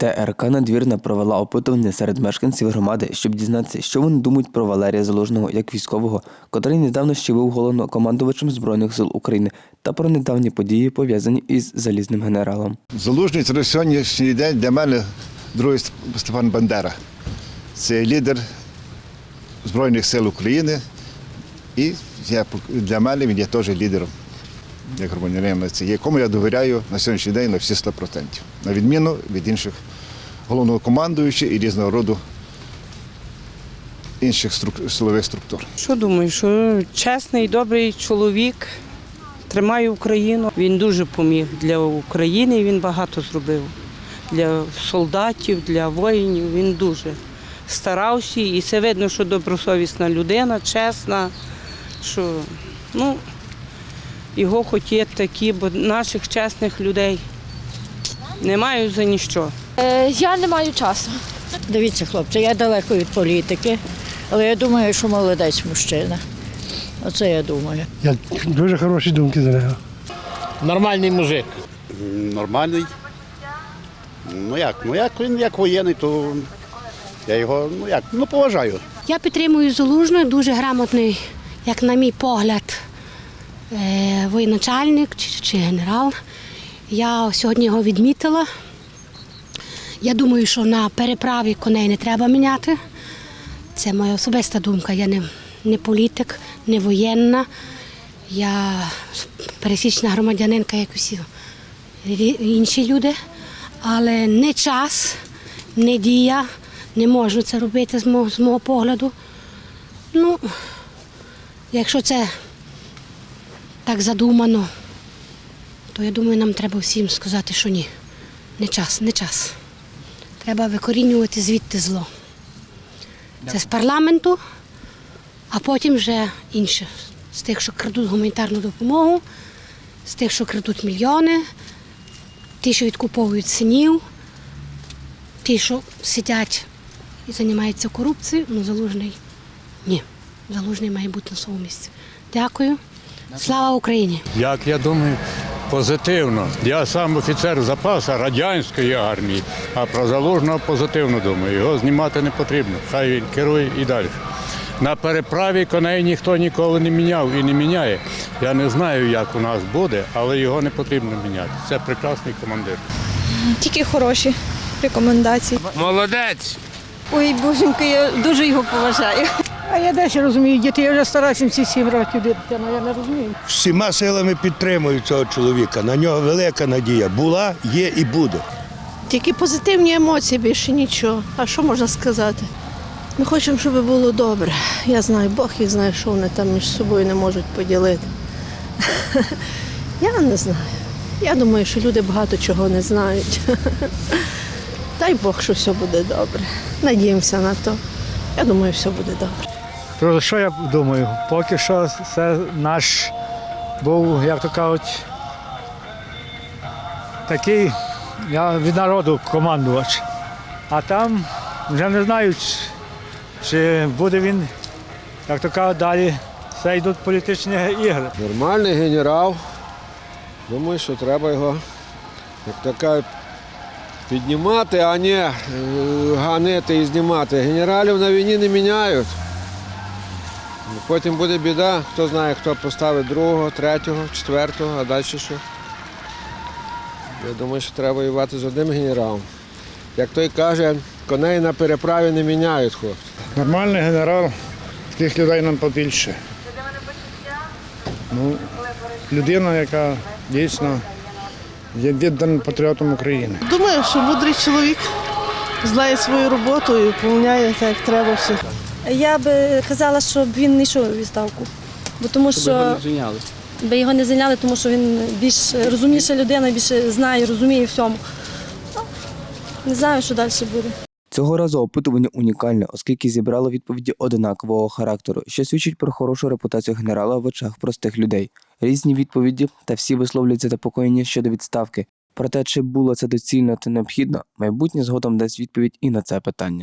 ТРК Надвірна провела опитування серед мешканців громади, щоб дізнатися, що вони думають про Валерія Залужного як військового, котрий недавно ще був головнокомандувачем Збройних сил України, та про недавні події, пов'язані із залізним генералом. Залужний це на сьогоднішній день для мене другий Степан Бандера. Це лідер Збройних сил України. І для мене він є теж лідером, як громадянина, це якому я довіряю на сьогоднішній день на всі 100%. На відміну від інших головнокомандуючих і різного роду інших струк- силових структур. Що думаю, що чесний, добрий чоловік тримає Україну. Він дуже поміг для України. Він багато зробив для солдатів, для воїнів. Він дуже старався, і це видно, що добросовісна людина, чесна, що ну, його є такі, бо наших чесних людей немає за ніщо. Е, Я не маю часу. Дивіться, хлопці, я далеко від політики, але я думаю, що молодець мужчина. Оце я думаю. Я дуже хороші думки за нього. Нормальний мужик. Нормальний. Ну як? Ну як він як воєнний, то я його ну як, ну поважаю. Я підтримую Залужного, дуже грамотний, як на мій погляд, воєначальник чи, генерал. Я сьогодні його відмітила. Я думаю, що на переправі коней не треба міняти. Це моя особиста думка. Я не, не політик, не воєнна. Я пересічна громадянинка, як усі інші люди. Але не час, не дія, не можу це робити з мого, з мого погляду. Ну, якщо це так задумано, то я думаю, нам треба всім сказати, що ні. Не час, не час. Треба викорінювати звідти зло. Це з парламенту, а потім вже інше. З тих, що крадуть гуманітарну допомогу, з тих, що крадуть мільйони, ті, що відкуповують синів, ті, що сидять і займаються корупцією, ну залужний ні. Залужний має бути на своєму місці. Дякую. Слава Україні! Як я думаю, позитивно. Я сам офіцер запасу радянської армії, а про залужного позитивно думаю. Його знімати не потрібно. Хай він керує і далі. На переправі коней ніхто ніколи не міняв і не міняє. Я не знаю, як у нас буде, але його не потрібно міняти. Це прекрасний командир. Тільки хороші рекомендації. Молодець. Ой, боженька, я дуже його поважаю. А я десь розумію, діти, я вже стара 77 років дитина, я не розумію. Всіма силами підтримую цього чоловіка. На нього велика надія була, є і буде. Тільки позитивні емоції, більше нічого. А що можна сказати? Ми хочемо, щоб було добре. Я знаю, Бог їх знає, що вони там між собою не можуть поділити. Я не знаю. Я думаю, що люди багато чого не знають. Дай Бог, що все буде добре. Надіємося на то. Я думаю, все буде добре. Про що я думаю? Поки що це наш був, як то кажуть, такий я від народу командувач. А там вже не знаю, чи- буде він, як то кажуть, далі. Це йдуть політичні ігри. Нормальний генерал. Думаю, що треба його, як кажуть, піднімати, а не е, ганити і знімати. Генералів на війні не міняють. Потім буде біда, хто знає, хто поставить другого, третього, четвертого, а далі що. Я думаю, що треба воювати з одним генералом. Як той каже, коней на переправі не міняють хлопці. Нормальний генерал, таких людей нам побільше. Ну, людина, яка дійсно є відданим патріотом України. Думаю, що мудрий чоловік знає свою роботу і виконує так, як треба все. Я би казала, щоб він не йшов у відставку. Бо тому що би його не звільняли, тому що він більш розумніша людина, більше знає, розуміє всьому. Ну, Не знаю, що далі буде. Цього разу опитування унікальне, оскільки зібрало відповіді одинакового характеру, що свідчить про хорошу репутацію генерала в очах простих людей. Різні відповіді та всі висловлюють занепокоєння щодо відставки. Проте, чи було це доцільно та необхідно, майбутнє згодом дасть відповідь і на це питання.